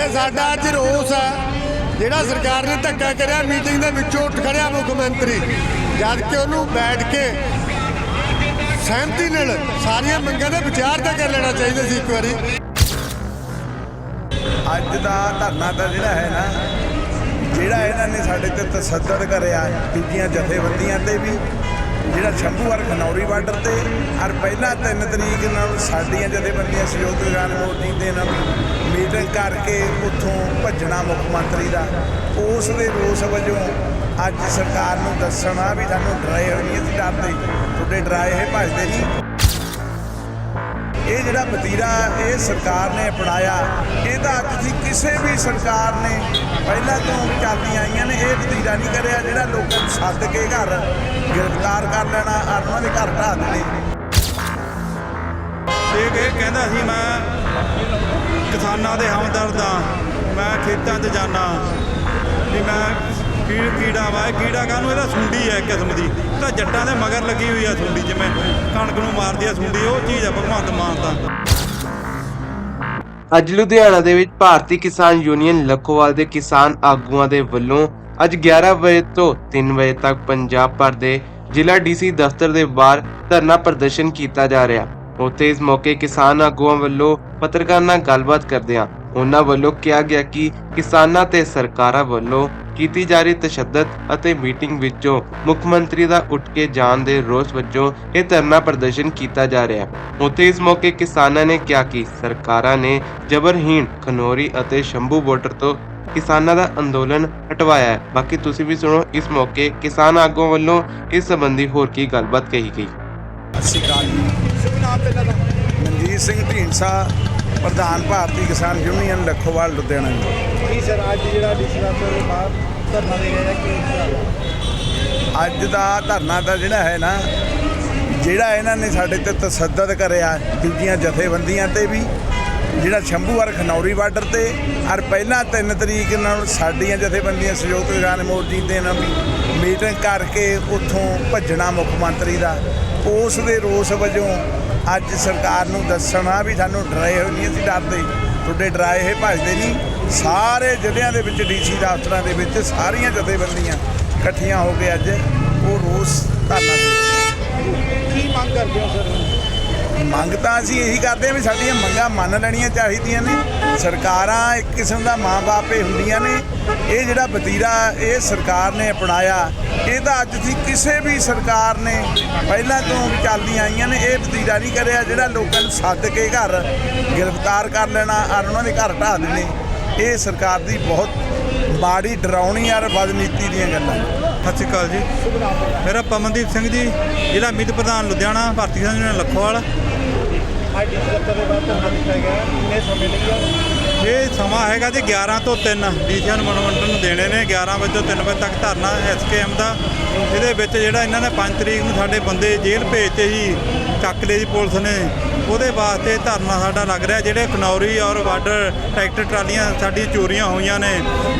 ਇਹ ਸਾਡਾ ਅੱਜ ਰੋਸ ਹੈ ਜਿਹੜਾ ਸਰਕਾਰ ਨੇ ਧੱਕਾ ਕਰਿਆ ਮੀਟਿੰਗ ਦੇ ਵਿੱਚੋਂ ਉੱਠ ਖੜਿਆ ਮੁੱਖ ਮੰਤਰੀ। ਜਦ ਕਿ ਉਹਨੂੰ ਬੈਠ ਕੇ ਸਹਿਮਤੀ ਨਾਲ ਸਾਰੀਆਂ ਮੰਗਾਂ ਦਾ ਵਿਚਾਰ ਤਾਂ ਕਰ ਲੈਣਾ ਚਾਹੀਦਾ ਸੀ ਇੱਕ ਵਾਰੀ। ਅੱਜ ਦਾ ਧਰਨਾ ਤਾਂ ਜਿਹੜਾ ਹੈ ਨਾ, ਜਿਹੜਾ ਇਹਨਾਂ ਨੇ ਸਾਡੇ ਤੇ ਤਸੱਦਦ ਕਰਿਆ ਦੂਜੀਆਂ ਜਥੇਬੰਦੀਆਂ ਤੇ ਵੀ, ਜਿਹੜਾ ਸ਼ੰਭੂਵਾਰ ਖਨੌਰੀ ਬਾਰਡਰ ਤੇ, ਔਰ ਪਹਿਲਾਂ 3 ਤਰੀਕ ਨਾਲ ਸਾਡੀਆਂ ਜਥੇਬੰਦੀਆਂ ਸਹਿਯੋਗ ਵਿਗਾਨ ਮੋਰਚੀ ਦੇ ਨਾਲ ਮੀਟਿੰਗ ਕਰਕੇ ਉੱਥੋਂ ਭੱਜਣਾ ਮੁੱਖ ਮੰਤਰੀ ਦਾ। ਉਸ ਦੇ ਰੋਸ ਵਜੋਂ ਅੱਜ ਸਰਕਾਰ ਨੂੰ ਦੱਸਣਾ ਵੀ ਸਾਨੂੰ ਡਰਾਏ ਹੋਏ ਨਹੀਂ ਅਸੀਂ ਡਰਦੇ। ਤੁਹਾਡੇ ਡਰਾਏ ਹੋਏ ਭੱਜਦੇ ਨਹੀਂ। ਇਹ ਜਿਹੜਾ ਵਤੀਰਾ ਇਹ ਸਰਕਾਰ ਨੇ ਅਪਣਾਇਆ, ਇਹ ਤਾਂ ਅੱਜ ਕਿਸੇ ਵੀ ਸਰਕਾਰ ਨੇ ਪਹਿਲਾਂ ਤੋਂ ਚੱਲਦੀਆਂ ਆਈਆਂ ਨੇ, ਇਹ ਵਤੀਰਾ ਨਹੀਂ ਕਰਿਆ। ਜਿਹੜਾ ਲੋਕਾਂ ਨੂੰ ਸੱਦ ਕੇ ਘਰ ਗ੍ਰਿਫਤਾਰ ਕਰ ਲੈਣਾ ਔਰ ਉਹਨਾਂ ਦੇ ਘਰ ਢਾਹ ਦੇਣੇ। ਇਹ ਇਹ ਕਹਿੰਦਾ ਸੀ, ਮੈਂ ਕਿਸਾਨਾਂ ਦੇ ਹਮਦਰਦ ਹਾਂ, ਮੈਂ ਖੇਤਾਂ 'ਚ ਜਾਣਾ ਵੀ ਮੈਂ ਕੀੜਾ ਵਾ ਕੀੜਾ ਕਾਹਨੂੰ? ਇਹਦਾ ਸੁੰਡੀ ਹੈ ਕਿਸਮ ਦੀ। ਤਾਂ ਜੱਟਾਂ ਦੇ ਮਗਰ ਲੱਗੀ ਹੋਈ ਆ ਸੁੰਡੀ, ਜਿਵੇਂ ਕਣਕ ਨੂੰ ਮਾਰਦੀ ਆ ਸੁੰਡੀ, ਉਹ ਚੀਜ਼ ਆ ਭਗਵੰਤ ਮਾਨ ਦਾ। ਅੱਜ ਲੁਧਿਆਣਾ ਦੇ ਵਿੱਚ ਭਾਰਤੀ ਕਿਸਾਨ ਯੂਨੀਅਨ ਲੱਖੋਵਾਲ ਦੇ ਕਿਸਾਨ ਆਗੂਆਂ ਦੇ ਵੱਲੋਂ ਅੱਜ 11 ਵਜੇ ਤੋਂ 3 ਵਜੇ ਤੱਕ ਪੰਜਾਬ ਭਰ ਦੇ ਜ਼ਿਲ੍ਹਾ ਡੀਸੀ ਦਫ਼ਤਰ ਦੇ ਬਾਹਰ ਧਰਨਾ ਪ੍ਰਦਰਸ਼ਨ ਕੀਤਾ ਜਾ ਰਿਹਾ। ਉੱਥੇ ਇਸ ਮੌਕੇ ਕਿਸਾਨ ਆਗੂਆਂ ਵੱਲੋਂ ਪੱਤਰਕਾਰਾਂ ਨਾਲ ਗੱਲਬਾਤ ਕਰਦਿਆਂ ਉਹਨਾਂ ਵੱਲੋਂ ਕਿਹਾ ਗਿਆ ਕਿ ਕਿਸਾਨਾਂ ਤੇ ਸਰਕਾਰਾਂ ਵੱਲੋਂ ਕੀਤੀ ਜਾ ਰਹੀ ਤਸ਼ੱਦਦ ਅਤੇ ਮੀਟਿੰਗ ਵਿੱਚੋਂ ਮੁੱਖ ਮੰਤਰੀ ਦਾ ਉੱਠ ਕੇ ਜਾਣ ਦੇ ਰੋਸ ਵਜੋਂ ਇਹ ਧਰਨਾ ਪ੍ਰਦਰਸ਼ਨ ਕੀਤਾ ਜਾ ਰਿਹਾ ਹੈ। ਉੱਥੇ ਇਸ ਮੌਕੇ ਕਿਸਾਨਾਂ ਨੇ ਕਿਹਾ ਕਿ ਸਰਕਾਰਾਂ ਨੇ ਜਬਰਹੀਣ ਖਨੋਰੀ ਅਤੇ ਸ਼ੰਭੂ ਬਾਰਡਰ ਤੋਂ ਕਿਸਾਨਾਂ ਦਾ ਅੰਦੋਲਨ ਹਟਵਾਇਆ ਹੈ। ਬਾਕੀ ਤੁਸੀਂ ਵੀ ਸੁਣੋ ਇਸ ਮੌਕੇ ਕਿਸਾਨ ਆਗੂਆਂ ਵੱਲੋਂ ਇਸ ਸੰਬੰਧੀ ਹੋਰ ਕੀ ਗੱਲਬਾਤ ਕਹੀ ਗਈ। ਸਤਿ ਮਨਜੀਤ ਸਿੰਘ ਢੀਂਡਸਾ ਪ੍ਰਧਾਨ ਭਾਰਤੀ ਕਿਸਾਨ ਯੂਨੀਅਨ ਲੱਖੋਵਾਲ ਲੁਧਿਆਣਾ ਜੀ। ਜੀ ਸਰ ਅੱਜ ਜਿਹੜਾ ਡੀਸੀ ਦਫ਼ਤਰ ਦੇ ਬਾਹਰ ਧਰਨਾ ਦੇ ਰਿਹਾ ਕਿ ਅੱਜ ਦਾ ਧਰਨਾ ਤਾਂ ਜਿਹੜਾ ਹੈ ਨਾ ਜਿਹੜਾ ਇਹਨਾਂ ਨੇ ਸਾਡੇ ਤੇ ਤਸੱਦਦ ਕਰਿਆ ਦੂਜੀਆਂ ਜਥੇਬੰਦੀਆਂ ਤੇ ਵੀ ਜਿਹੜਾ ਸ਼ੰਭੂਵਾਰ ਖਨੌਰੀ ਬਾਰਡਰ ਤੇ ਔਰ ਪਹਿਲਾਂ 3 ਤਰੀਕ ਨਾਲ ਸਾਡੀਆਂ ਜਥੇਬੰਦੀਆਂ ਸਹਿਯੋਗ ਵਿਗਾਨ ਮੋਰਚੀ ਦੇ ਨਾਲ ਵੀ ਮੀਟਿੰਗ ਕਰਕੇ ਉੱਥੋਂ ਭੱਜਣਾ ਮੁੱਖ ਮੰਤਰੀ ਦਾ ਉਸ ਦੇ ਰੋਸ ਵਜੋਂ ਅੱਜ ਸਰਕਾਰ ਨੂੰ ਦੱਸਣਾ ਵੀ ਸਾਨੂੰ ਡਰਾਏ ਹੋਏ ਨਹੀਂ, ਅਸੀਂ ਡਰਦੇ। ਤੁਹਾਡੇ ਡਰਾਏ ਹੋਏ ਭੱਜਦੇ ਨਹੀਂ। ਸਾਰੇ ਜ਼ਿਲ੍ਹਿਆਂ ਦੇ ਵਿੱਚ ਡੀਸੀ ਦਫ਼ਤਰਾਂ ਦੇ ਵਿੱਚ ਸਾਰੀਆਂ ਜਥੇਬੰਦੀਆਂ ਇਕੱਠੀਆਂ ਹੋ ਕੇ ਅੱਜ ਉਹ ਰੋਸ ਧਰਨਾ ਦੇ ਕੀ ਮੰਗ ਕਰਦੇ ਹੋ ਸਰ ਮੰਗ ਤਾਂ ਅਸੀਂ ਇਹੀ ਕਰਦੇ ਹਾਂ ਵੀ ਸਾਡੀਆਂ ਮੰਗਾਂ ਮੰਨ ਲੈਣੀਆਂ ਚਾਹੀਦੀਆਂ ਨੇ। ਸਰਕਾਰਾਂ ਇੱਕ ਕਿਸਮ ਦਾ ਮਾਂ-ਬਾਪ ਹੀ ਹੁੰਦੀਆਂ ਨੇ। ਇਹ ਜਿਹੜਾ ਵਤੀਰਾ ਇਹ ਸਰਕਾਰ ਨੇ ਅਪਣਾਇਆ, ਇਹ ਤਾਂ ਅੱਜ ਦੀ ਕਿਸੇ ਵੀ ਸਰਕਾਰ ਨੇ ਪਹਿਲਾਂ ਤੋਂ ਚੱਲਦੀਆਂ ਆਈਆਂ ਨੇ। ਇਹ ਵਤੀਰਾ ਨਹੀਂ ਕਰਿਆ, ਜਿਹੜਾ ਲੋਕਾਂ ਨੂੰ ਸੱਦ ਕੇ ਘਰ ਗ੍ਰਿਫਤਾਰ ਕਰ ਲੈਣਾ ਔਰ ਉਹਨਾਂ ਦੇ ਘਰ ਢਾਹ ਦੇਣੇ, ਇਹ ਸਰਕਾਰ ਦੀ ਬਹੁਤ ਮਾੜੀ ਡਰਾਉਣੀ ਔਰ ਬਦਨੀਤੀ ਦੀਆਂ ਗੱਲਾਂ ਸਤਿ ਸ਼੍ਰੀ ਅਕਾਲ ਜੀ। ਮੇਰਾ ਪਮਨਦੀਪ ਸਿੰਘ ਜੀ, ਜ਼ਿਲ੍ਹਾ ਮੀਤ ਪ੍ਰਧਾਨ, ਲੁਧਿਆਣਾ, ਭਾਰਤੀ ਕਿਸਾਨ ਯੂਨੀਅਨ, ਲੱਖੋਵਾਲ। ਅੱਜ ਦਫ਼ਤਰ ਦੇ ਬਾਹਰ ਧਰਨਾ ਦਿੱਤਾ ਗਿਆ ਕਿੰਨੇ ਸਮੇਂ ਲਈ ਆ? ਇਹ ਸਮਾਂ ਹੈਗਾ ਜੀ 11 ਤੋਂ 3 ਡੀਸੀਆਂ ਨੂੰ ਮਨੋਰੰਜਨ ਨੂੰ ਦੇਣੇ ਨੇ। 11 ਵਜੇ ਤੋਂ 3 ਵਜੇ ਤੱਕ ਧਰਨਾ ਐਸਕੇਐਮ ਦਾ। ਇਹਦੇ ਵਿੱਚ ਜਿਹੜਾ ਇਹਨਾਂ ਨੇ 5 ਤਰੀਕ ਨੂੰ ਸਾਡੇ ਬੰਦੇ ਜੇਲ੍ਹ ਭੇਜਤੇ ਜੀ ਚੱਕ ਲਈ ਜੀ ਪੁਲਿਸ ਨੇ। ਉਹਦੇ ਵਾਸਤੇ ਧਰਨਾ ਸਾਡਾ ਲੱਗ ਰਿਹਾ, ਜਿਹੜੇ ਕਨੌਰੀ ਔਰ ਬਾਰਡਰ ਟਰੈਕਟਰ ਟਰਾਲੀਆਂ ਸਾਡੀ ਚੋਰੀਆਂ ਹੋਈਆਂ ਨੇ।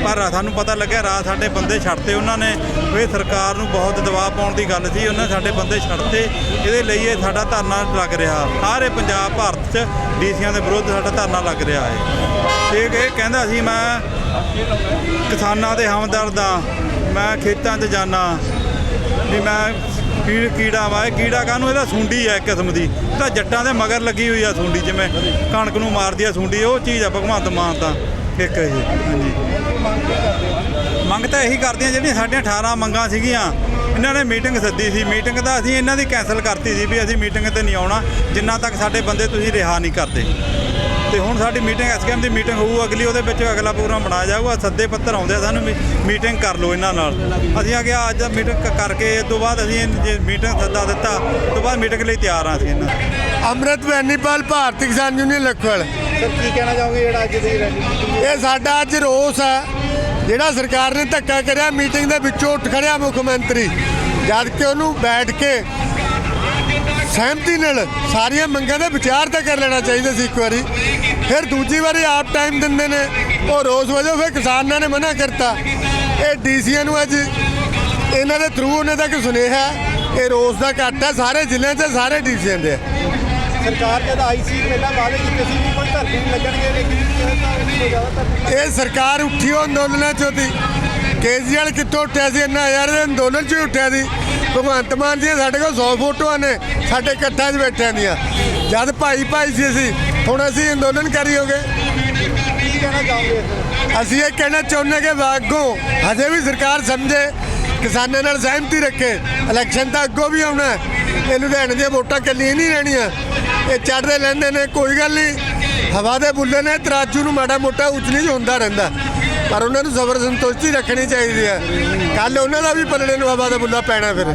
ਪਰ ਸਾਨੂੰ ਪਤਾ ਲੱਗਿਆ, ਰਾਤ ਸਾਡੇ ਬੰਦੇ ਛੱਡਤੇ ਉਹਨਾਂ ਨੇ। ਇਹ ਸਰਕਾਰ ਨੂੰ ਬਹੁਤ ਦਬਾਅ ਪਾਉਣ ਦੀ ਗੱਲ ਸੀ, ਉਹਨਾਂ ਨੇ ਸਾਡੇ ਬੰਦੇ ਛੱਡਤੇ। ਇਹਦੇ ਲਈ ਇਹ ਸਾਡਾ ਧਰਨਾ ਲੱਗ ਰਿਹਾ। ਸਾਰੇ ਪੰਜਾਬ ਭਾਰਤ 'ਚ ਡੀਸੀਆਂ ਦੇ ਵਿਰੁੱਧ ਸਾਡਾ ਧਰਨਾ ਲੱਗ ਰਿਹਾ ਹੈ। ਇਹ ਇਹ ਕਹਿੰਦਾ ਸੀ, ਮੈਂ ਕਿਸਾਨਾਂ ਦੇ ਹਮਦਰਦ ਹਾਂ। ਮੈਂ ਖੇਤਾਂ 'ਚ ਜਾਣਾ ਵੀ ਮੈਂ ਕੀ ਕੀੜਾ ਵਾ, ਇਹ ਕੀੜਾ ਕਾਹਨੂੰ? ਇਹਦਾ ਸੁੰਡੀ ਹੈ ਇੱਕ ਕਿਸਮ ਦੀ। ਇਹ ਤਾਂ ਜੱਟਾਂ ਦੇ ਮਗਰ ਲੱਗੀ ਹੋਈ ਆ ਸੁੰਡੀ, ਜਿਵੇਂ ਕਣਕ ਨੂੰ ਮਾਰਦੀ ਆ ਸੁੰਡੀ, ਉਹ ਚੀਜ਼ ਆ ਭਗਵੰਤ ਮਾਨ ਤਾਂ। ਇੱਕ ਇਹ, ਹਾਂਜੀ। ਮੰਗ ਤਾਂ ਇਹੀ ਕਰਦੀਆਂ ਜਿਹੜੀਆਂ ਸਾਡੀਆਂ 18 ਮੰਗਾਂ ਸੀਗੀਆਂ, ਇਹਨਾਂ ਨੇ ਮੀਟਿੰਗ ਸੱਦੀ ਸੀ। ਮੀਟਿੰਗ ਤਾਂ ਅਸੀਂ ਇਹਨਾਂ ਦੀ ਕੈਨਸਲ ਕਰਤੀ ਸੀ ਵੀ ਅਸੀਂ ਮੀਟਿੰਗ ਤੇ ਨਹੀਂ ਆਉਣਾ, ਜਿੰਨਾ ਤੱਕ ਸਾਡੇ ਬੰਦੇ ਤੁਸੀਂ ਰਿਹਾ ਨਹੀਂ ਕਰਦੇ। ਤੇ ਹੁਣ ਸਾਡੀ ਮੀਟਿੰਗ ਐਸਕੇਐਮ ਦੀ ਮੀਟਿੰਗ ਹੋਊ ਅਗਲੀ ਉਹਦੇ ਵਿੱਚ ਅਗਲਾ ਪ੍ਰੋਗਰਾਮ ਬਣਾਇਆ ਜਾਊਗਾ ਸੱਦੇ ਪੱਤਰ ਆਉਂਦੇ ਆ ਸਾਨੂੰ ਵੀ ਮੀਟਿੰਗ ਕਰ ਲਓ ਇਹਨਾਂ ਨਾਲ। ਅਸੀਂ ਆ ਗਿਆ ਅੱਜ ਮੀਟਿੰਗ ਕਰਕੇ ਇਸ ਤੋਂ ਬਾਅਦ ਅਸੀਂ ਜੇ ਮੀਟਿੰਗ ਸੱਦਾ ਦਿੱਤਾ ਉਸ ਤੋਂ ਬਾਅਦ ਮੀਟਿੰਗ ਲਈ ਤਿਆਰ ਆ ਅਸੀਂ ਇਹਨਾਂ ਅੰਮ੍ਰਿਤ ਬੈਨੀਪਾਲ ਭਾਰਤੀ ਕਿਸਾਨ ਯੂਨੀਅਨ ਲੱਖੋਵਾਲ। ਸਰ ਕੀ ਕਹਿਣਾ ਚਾਹੋਗੇ ਜਿਹੜਾ ਅੱਜ ਦੀ ਰੈਲੀ? ਇਹ ਸਾਡਾ ਅੱਜ ਰੋਸ ਹੈ ਜਿਹੜਾ ਸਰਕਾਰ ਨੇ ਧੱਕਾ ਕਰਿਆ ਮੀਟਿੰਗ ਦੇ ਵਿੱਚੋਂ ਉੱਠ ਖੜਿਆ ਮੁੱਖ ਮੰਤਰੀ। ਜਦ ਕਿ ਉਹਨੂੰ ਬੈਠ ਕੇ ਸਹਿਮਤੀ ਨਾਲ ਸਾਰੀਆਂ ਮੰਗਾਂ ਦਾ ਵਿਚਾਰ ਤਾਂ ਕਰ ਲੈਣਾ ਚਾਹੀਦਾ ਸੀ ਇੱਕ ਵਾਰੀ। ਫਿਰ ਦੂਜੀ ਵਾਰੀ ਆਪ ਟਾਈਮ ਦਿੰਦੇ ਨੇ। ਉਹ ਰੋਸ ਵਜੋਂ ਫਿਰ ਕਿਸਾਨਾਂ ਨੇ ਮਨਾ ਕਰਤਾ। ਇਹ ਡੀਸੀਆਂ ਨੂੰ ਅੱਜ ਇਹਨਾਂ ਦੇ ਥਰੂ ਉਹਨਾਂ ਤੱਕ ਸੁਨੇਹਾ ਹੈ, ਇਹ ਰੋਸ ਦਾ ਘੱਟ ਹੈ। ਸਾਰੇ ਜ਼ਿਲ੍ਹਿਆਂ 'ਚ ਸਾਰੇ ਡੀਸੀਆਂ ਦੇ। ਸਰਕਾਰ ਜਦ ਆਈ ਸੀ ਪਹਿਲਾਂ ਵਾਅਦੇ ਕੀਤੇ ਸੀ ਵੀ ਕੋਈ ਧਰਨੇ ਨਹੀਂ ਲੱਗਣਗੇ ਲੇਕਿਨ ਇਹ ਸਰਕਾਰ ਉੱਠੀ ਉਹ ਅੰਦੋਲਨਾਂ ਚੋਂ ਦੀ ਕੇਜਰੀਵਾਲ ਕਿੱਥੋਂ ਉੱਠਿਆ ਸੀ? ਇੰਨਾ ਯਾਰ ਅੰਦੋਲਨ 'ਚ ਉੱਠਿਆ ਸੀ। ਭਗਵੰਤ ਮਾਨ ਜੀ ਸਾਡੇ ਕੋਲ 100 ਫੋਟੋਆਂ ਨੇ, ਸਾਡੇ ਇਕੱਠਾਂ 'ਚ ਬੈਠਿਆਂ ਦੀਆਂ। ਜਦ ਭਾਈ ਭਾਈ ਸੀ ਅਸੀਂ, ਹੁਣ ਅਸੀਂ ਅੰਦੋਲਨ ਕਰੀ ਹੋਗੇ। ਕੀ ਅਸੀਂ ਇਹ ਕਹਿਣਾ ਚਾਹੁੰਦੇ ਕਿ ਵਾਗੋਂ ਹਜੇ ਵੀ ਸਰਕਾਰ ਸਮਝੇ, ਕਿਸਾਨਾਂ ਨਾਲ ਸਹਿਮਤੀ ਰੱਖੇ ਇਲੈਕਸ਼ਨ ਤਾਂ ਅੱਗੋਂ ਵੀ ਆਉਣਾ ਇਹ ਲੁਧਿਆਣੇ ਦੀਆਂ ਵੋਟਾਂ ਕੱਲੀਆਂ ਨਹੀਂ ਰਹਿਣੀਆਂ। ਇਹ ਚੜ੍ਹਦੇ ਲੈਂਦੇ ਨੇ, ਕੋਈ ਗੱਲ ਨਹੀਂ। ਹਵਾ ਦੇ ਬੁੱਲੇ ਨੇ, ਤਰਾਜੂ ਨੂੰ ਮਾੜਾ ਮੋਟਾ ਉੱਚ ਨੀਚ ਹੁੰਦਾ ਰਹਿੰਦਾ। ਪਰ ਉਹਨਾਂ ਨੂੰ ਸਬਰ ਸੰਤੁਸ਼ਟੀ ਰੱਖਣੀ ਚਾਹੀਦੀ ਹੈ। ਕੱਲ ਉਹਨਾਂ ਦਾ ਵੀ ਪਲੜੇ ਨੂੰ ਹਵਾ ਦਾ ਬੁੱਲਾ ਪੈਣਾ ਫਿਰ।